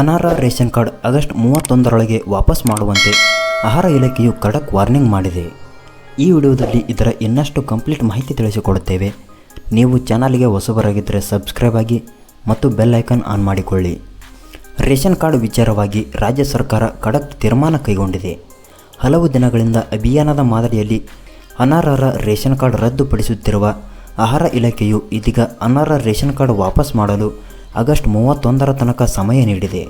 ಅನಾರ ration card August ಮೂವತ್ತೊಂದರೊಳಗೆ ವಾಪಸ್ ಮಾಡುವಂತೆ ಆಹಾರ ಇಲಾಖೆಯು ಖಡಕ್ ವಾರ್ನಿಂಗ್ ಮಾಡಿದೆ. ಈ ವಿಡಿಯೋದಲ್ಲಿ ಇದರ ಇನ್ನಷ್ಟು ಕಂಪ್ಲೀಟ್ ಮಾಹಿತಿ ತಿಳಿಸಿಕೊಡುತ್ತೇವೆ. ನೀವು ಚಾನಲ್ಗೆ ಹೊಸಬರಾಗಿದ್ದರೆ ಸಬ್ಸ್ಕ್ರೈಬ್ ಆಗಿ ಮತ್ತು ಬೆಲ್ ಐಕಾನ್ ಆನ್ ಮಾಡಿಕೊಳ್ಳಿ. ರೇಷನ್ ಕಾರ್ಡ್ ವಿಚಾರವಾಗಿ ರಾಜ್ಯ ಸರ್ಕಾರ ಖಡಕ್ ತೀರ್ಮಾನ ಕೈಗೊಂಡಿದೆ. ಹಲವು ದಿನಗಳಿಂದ ಅಭಿಯಾನದ ಮಾದರಿಯಲ್ಲಿ ಅನರ್ಹರ ರೇಷನ್ ಕಾರ್ಡ್ ರದ್ದುಪಡಿಸುತ್ತಿರುವ ಆಹಾರ ಇಲಾಖೆಯು ಇದೀಗ ಅನರ್ಹ ರೇಷನ್ ಕಾರ್ಡ್ ವಾಪಸ್ ಮಾಡಲು ಆಗಸ್ಟ್ ಮೂವತ್ತೊಂದರ ತನಕ ಸಮಯ ನೀಡಿದೆ.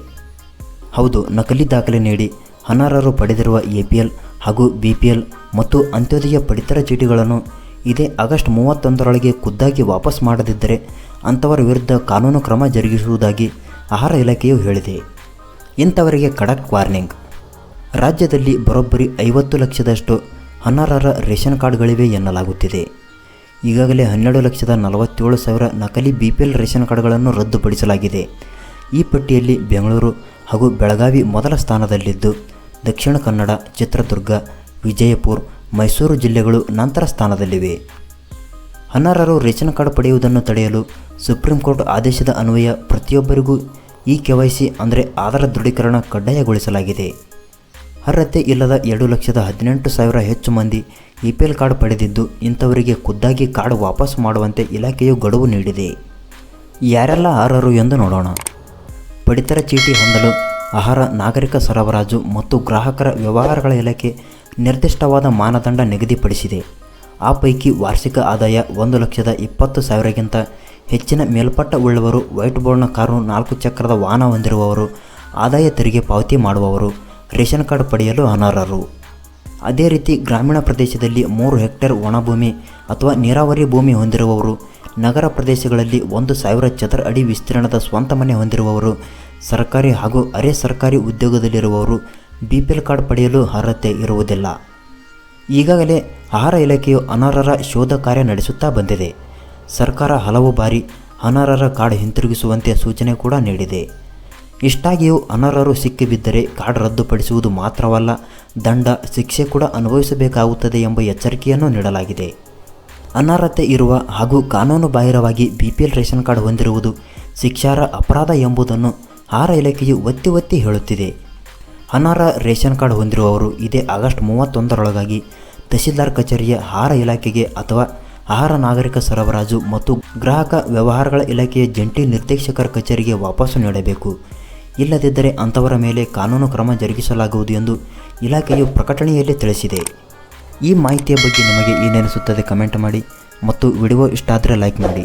ಹೌದು, ನಕಲಿ ದಾಖಲೆ ನೀಡಿ ಅನರ್ಹರು ಪಡೆದಿರುವ ಎ ಪಿ ಎಲ್ ಹಾಗೂ ಬಿ ಪಿ ಎಲ್ ಮತ್ತು ಅಂತ್ಯೋದಯ ಪಡಿತರ ಚೀಟಿಗಳನ್ನು ಇದೇ ಆಗಸ್ಟ್ ಮೂವತ್ತೊಂದರೊಳಗೆ ಖುದ್ದಾಗಿ ವಾಪಸ್ ಮಾಡದಿದ್ದರೆ ಅಂಥವರ ವಿರುದ್ಧ ಕಾನೂನು ಕ್ರಮ ಜರುಗಿಸುವುದಾಗಿ ಆಹಾರ ಇಲಾಖೆಯು ಹೇಳಿದೆ. ಇಂಥವರಿಗೆ ಕಡಕ್ ವಾರ್ನಿಂಗ್. ರಾಜ್ಯದಲ್ಲಿ ಬರೋಬ್ಬರಿ ಐವತ್ತು ಲಕ್ಷದಷ್ಟು ಅನರ್ಹರ ರೇಷನ್ ಕಾರ್ಡ್ಗಳಿವೆ ಎನ್ನಲಾಗುತ್ತಿದೆ. ಈಗಾಗಲೇ ಹನ್ನೆರಡು ಲಕ್ಷದ ನಲವತ್ತೇಳು ಸಾವಿರ ನಕಲಿ ಬಿ ಪಿ ಎಲ್ ರೇಷನ್ ಕಾರ್ಡ್ಗಳನ್ನು ರದ್ದುಪಡಿಸಲಾಗಿದೆ. ಈ ಪಟ್ಟಿಯಲ್ಲಿ ಬೆಂಗಳೂರು ಹಾಗೂ ಬೆಳಗಾವಿ ಮೊದಲ ಸ್ಥಾನದಲ್ಲಿದ್ದು, ದಕ್ಷಿಣ ಕನ್ನಡ, ಚಿತ್ರದುರ್ಗ, ವಿಜಯಪುರ, ಮೈಸೂರು ಜಿಲ್ಲೆಗಳು ನಂತರ ಸ್ಥಾನದಲ್ಲಿವೆ. ಅನರ್ಹರು ರೇಷನ್ ಕಾರ್ಡ್ ಪಡೆಯುವುದನ್ನು ತಡೆಯಲು ಸುಪ್ರೀಂ ಕೋರ್ಟ್ ಆದೇಶದ ಅನ್ವಯ ಪ್ರತಿಯೊಬ್ಬರಿಗೂ ಈ ಕೆ ವೈ ಸಿ ಅಂದರೆ ಆಧಾರ ದೃಢೀಕರಣ ಕಡ್ಡಾಯಗೊಳಿಸಲಾಗಿದೆ. ಅರ್ಹತೆ ಇಲ್ಲದ ಎರಡು ಲಕ್ಷದ ಹದಿನೆಂಟು ಸಾವಿರ ಹೆಚ್ಚು ಮಂದಿ ಇ ಪಿ ಎಲ್ ಕಾರ್ಡ್ ಪಡೆದಿದ್ದು, ಇಂಥವರಿಗೆ ಖುದ್ದಾಗಿ ಕಾರ್ಡ್ ವಾಪಸ್ ಮಾಡುವಂತೆ ಇಲಾಖೆಯು ಗಡುವು ನೀಡಿದೆ. ಯಾರೆಲ್ಲ ಅರ್ಹರು ಎಂದು ನೋಡೋಣ. ಪಡಿತರ ಚೀಟಿ ಹೊಂದಲು ಆಹಾರ, ನಾಗರಿಕ ಸರಬರಾಜು ಮತ್ತು ಗ್ರಾಹಕರ ವ್ಯವಹಾರಗಳ ಇಲಾಖೆ ನಿರ್ದಿಷ್ಟವಾದ ಮಾನದಂಡ ನಿಗದಿಪಡಿಸಿದೆ. ಆ ಪೈಕಿ ವಾರ್ಷಿಕ ಆದಾಯ ಒಂದು ಲಕ್ಷದ ಇಪ್ಪತ್ತು ಸಾವಿರಕ್ಕಿಂತ ಹೆಚ್ಚಿನ ಮೇಲ್ಪಟ್ಟ ಉಳ್ಳವರು ವೈಟ್ ಬೋರ್ಡ್ನ ಕಾರು ನಾಲ್ಕು ಚಕ್ರದ ವಾಹನ ಹೊಂದಿರುವವರು, ಆದಾಯ ತೆರಿಗೆ ಪಾವತಿ ಮಾಡುವವರು ರೇಷನ್ ಕಾರ್ಡ್ ಪಡೆಯಲು ಅನರ್ಹರು. ಅದೇ ರೀತಿ ಗ್ರಾಮೀಣ ಪ್ರದೇಶದಲ್ಲಿ ಮೂರು ಹೆಕ್ಟೇರ್ ಒಣಭೂಮಿ ಅಥವಾ ನೀರಾವರಿ ಭೂಮಿ ಹೊಂದಿರುವವರು, ನಗರ ಪ್ರದೇಶಗಳಲ್ಲಿ ಒಂದು ಸಾವಿರ ಚದರ ಅಡಿ ವಿಸ್ತೀರ್ಣದ ಸ್ವಂತ ಮನೆ ಹೊಂದಿರುವವರು, ಸರ್ಕಾರಿ ಹಾಗೂ ಅರೆ ಸರ್ಕಾರಿ ಉದ್ಯೋಗದಲ್ಲಿರುವವರು ಬಿ ಪಿ ಎಲ್ ಕಾರ್ಡ್ ಪಡೆಯಲು ಅರ್ಹತೆ ಇರುವುದಿಲ್ಲ. ಈಗಾಗಲೇ ಆಹಾರ ಇಲಾಖೆಯು ಅನರ್ಹರ ಶೋಧ ಕಾರ್ಯ ನಡೆಸುತ್ತಾ ಬಂದಿದೆ. ಸರ್ಕಾರ ಹಲವು ಬಾರಿ ಅನರ್ಹರ ಕಾರ್ಡ್ ಹಿಂತಿರುಗಿಸುವಂತೆ ಸೂಚನೆ ಕೂಡ ನೀಡಿದೆ. ಇಷ್ಟಾಗಿಯೂ ಅನರ್ಹರು ಸಿಕ್ಕಿಬಿದ್ದರೆ ಕಾರ್ಡ್ ರದ್ದುಪಡಿಸುವುದು ಮಾತ್ರವಲ್ಲ, ದಂಡ, ಶಿಕ್ಷೆ ಕೂಡ ಅನುಭವಿಸಬೇಕಾಗುತ್ತದೆ ಎಂಬ ಎಚ್ಚರಿಕೆಯನ್ನು ನೀಡಲಾಗಿದೆ. ಅನರ್ಹತೆ ಇರುವ ಹಾಗೂ ಕಾನೂನು ಬಾಹಿರವಾಗಿ B P L ration card ಹೊಂದಿರುವುದು ಶಿಕ್ಷಾರ ಅಪರಾಧ ಎಂಬುದನ್ನು ಆಹಾರ ಇಲಾಖೆಯು ಒತ್ತಿ ಒತ್ತಿ ಹೇಳುತ್ತಿದೆ. ಅನರ್ಹ ರೇಷನ್ ಕಾರ್ಡ್ ಹೊಂದಿರುವವರು ಇದೇ ಆಗಸ್ಟ್ ಮೂವತ್ತೊಂದರೊಳಗಾಗಿ ತಹಸೀಲ್ದಾರ್ ಕಚೇರಿಯ ಆಹಾರ ಇಲಾಖೆಗೆ ಅಥವಾ ಆಹಾರ ನಾಗರಿಕ ಸರಬರಾಜು ಮತ್ತು ಗ್ರಾಹಕ ವ್ಯವಹಾರಗಳ ಇಲಾಖೆಯ ಜಂಟಿ ನಿರ್ದೇಶಕರ ಕಚೇರಿಗೆ ವಾಪಸ್ಸು ನೀಡಬೇಕು. ಇಲ್ಲದಿದ್ದರೆ ಅಂಥವರ ಮೇಲೆ ಕಾನೂನು ಕ್ರಮ ಜರುಗಿಸಲಾಗುವುದು ಎಂದು ಇಲಾಖೆಯು ಪ್ರಕಟಣೆಯಲ್ಲಿ ತಿಳಿಸಿದೆ. ಈ ಮಾಹಿತಿಯ ಬಗ್ಗೆ ನಿಮಗೆ ಏನೆನಿಸುತ್ತದೆ ಕಮೆಂಟ್ ಮಾಡಿ ಮತ್ತು ವಿಡಿಯೋ ಇಷ್ಟ ಆದರೆ ಲೈಕ್ ಮಾಡಿ.